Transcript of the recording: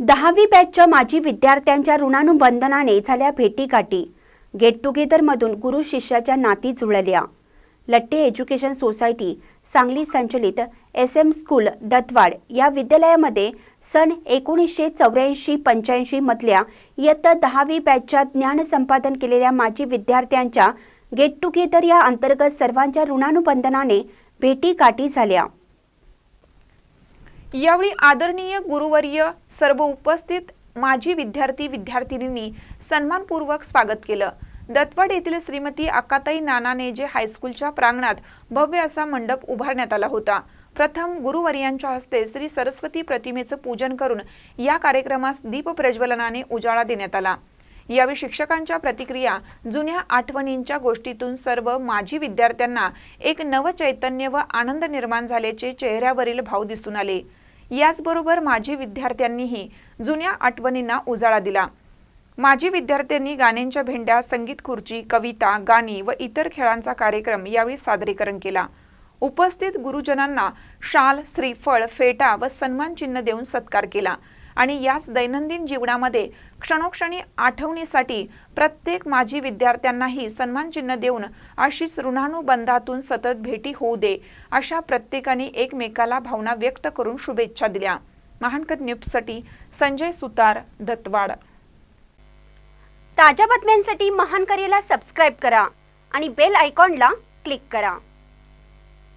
दहावी बॅचच्या माजी विद्यार्थ्यांच्या ऋणानुबंधनाने झाल्या भेटीगाठी. गेट टुगेदरमधून गुरु शिष्याच्या नाती जुळल्या. लट्टे एज्युकेशन सोसायटी सांगली संचलित एस एम स्कूल दत्वाड या विद्यालयामध्ये सन एकोणीसशे चौऱ्याऐंशी पंच्याऐंशी मधल्या इयत्ता दहावी बॅचच्या ज्ञान संपादन केलेल्या माजी विद्यार्थ्यांच्या गेट टुगेदर या अंतर्गत सर्वांच्या ऋणानुबंधनाने भेटीगाठी झाल्या. यावेळी आदरणीय गुरुवर्य सर्व उपस्थित माजी विद्यार्थी विद्यार्थिनींनी सन्मानपूर्वक स्वागत केलं. दत्तवाड येथील श्रीमती अक्काताई नानानेजे हायस्कूलच्या प्रांगणात भव्य असा मंडप उभारण्यात आला होता. प्रथम गुरुवर्यांच्या हस्ते श्री सरस्वती प्रतिमेचं पूजन करून या कार्यक्रमास दीप प्रज्वलनाने उजाळा देण्यात आला. यावेळी शिक्षकांच्या प्रतिक्रिया जुन्या आठवणींच्या गोष्टीतून सर्व माजी विद्यार्थ्यांना एक नवचैतन्य व आनंद निर्माण झाल्याचे चेहऱ्यावरील भाव दिसून आले. याचबरोबर माजी विद्यार्थ्यांनीही जुन्या आठवणींना उजाळा दिला. माजी विद्यार्थ्यांनी गाण्यांच्या भेंड्या संगीत खुर्ची कविता गाणी व इतर खेळांचा कार्यक्रम यावेळी सादरीकरण केला. उपस्थित गुरुजनांना शाल श्रीफळ फेटा व सन्मान चिन्ह देऊन सत्कार केला. आणि याच दैनंदिन जीवनामध्ये क्षणोक्षणी आठवणीसाठी प्रत्येक माजी विद्यार्थ्यांनाही सन्मान चिन्ह देऊन अशीच ऋणानुबंधातून सतत भेटी होऊ दे अशा प्रत्येकाने एकमेकाला भावना व्यक्त करून शुभेच्छा दिल्या. महानकत न्यूजसाठी संजय सुतार दत्तवाड. ताज्या बातम्यांसाठी महान करेला सबस्क्राईब करा आणि बेल आयकॉनला क्लिक करा.